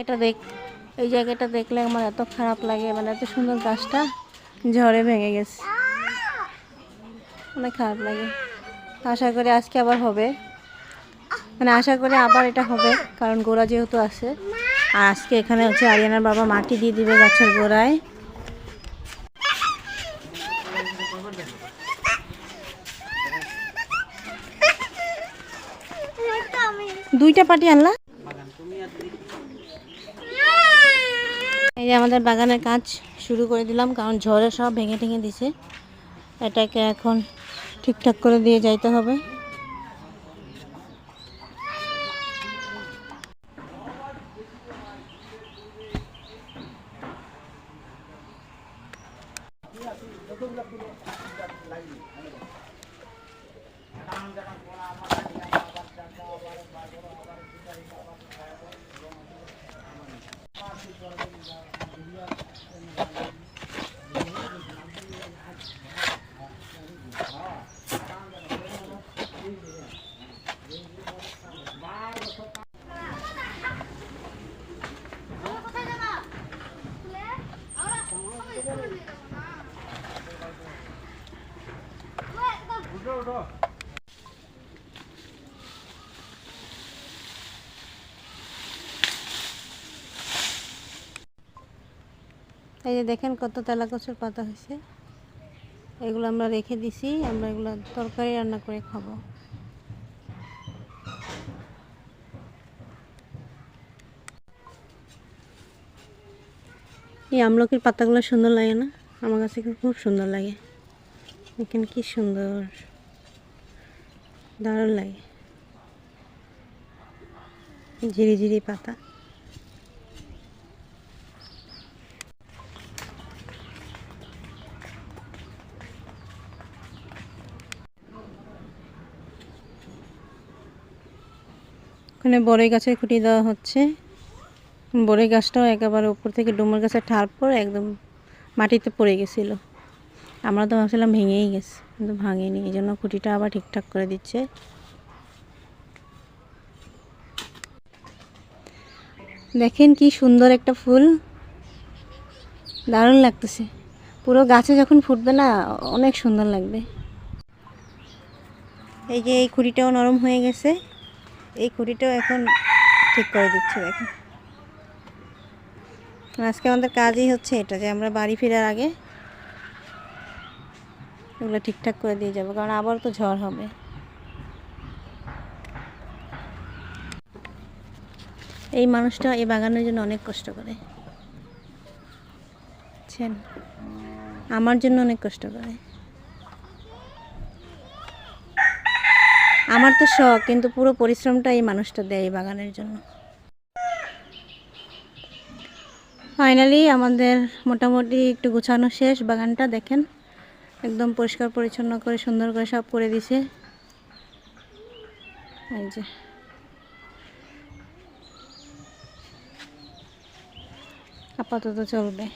এটা দেখ, এই জায়গাটা দেখলে আমার এত খারাপ লাগে মানে এত সুন্দর গাছটা ঝড়ে ভেঙে গেছে। অনেক খারাপ লাগে। আশা করি আজকে আবার হবে। মানে আশা করি আবার এটা হবে, কারণ গোড়া যেহেতু আছে। আর আজকে এখানে হচ্ছে আরিয়ানার বাবা মাটি দিয়ে দিবে গাছের গোড়ায়। দুইটা পাটি আনলা? এই যে আমাদের বাগানের কাজ শুরু করে দিলাম, কারণ ঝড়ে সব ভেঙে ঠেঙে দিছে। এটাকে এখন ঠিকঠাক করে দিয়ে যাইতে হবে। এই যে দেখেন কত তেলা কচুর পাতা হয়েছে। এগুলো আমরা রেখে দিছি, আমরা এগুলো তরকারি রান্না করে খাব। এই আমলকির পাতাগুলো সুন্দর লাগে না? আমার কাছে খুব সুন্দর লাগে। এখানে কি সুন্দর। দারুণ লাগে। ঝিরি ঝিরি পাতা। ওখানে বড়ই গাছের খুঁটি দেওয়া হচ্ছে। বড়ই গাছটাও একেবারে উপর থেকে ডুমুর গাছের ঠাল পরে একদম মাটিতে পড়ে গেছিল। আমরা তো ভাবছিলাম ভেঙেই গেছে, কিন্তু ভাঙেনি। এই জন্য খুঁটিটা আবার ঠিকঠাক করে দিচ্ছে। দেখেন কি সুন্দর একটা ফুল। দারুণ লাগতেছে। পুরো গাছে যখন ফুটবে না, অনেক সুন্দর লাগবে। এই যে এই খুঁটিটাও নরম হয়ে গেছে। এই খুঁটিটাও এখন ঠিক করে দিচ্ছে, দেখেন। আজকে আমাদের কাজই হচ্ছে এটা, যে আমরা বাড়ি ফেরার আগে এগুলো ঠিকঠাক করে দিয়ে যাব, কারণ আবার তো ঝড় হবে। এই মানুষটা এই বাগানের জন্য অনেক কষ্ট করে। আমার জন্য অনেক কষ্ট করে। আমার তো শখ, কিন্তু পুরো পরিশ্রমটা এই মানুষটা দেয় এই বাগানের জন্য। ফাইনালি আমাদের মোটামুটি একটু গোছানো শেষ, বাগানটা দেখেন। একদম পরিষ্কার পরিচ্ছন্ন করে, সুন্দর করে সব করে দিছে। এই যে। আপাতত চলবে।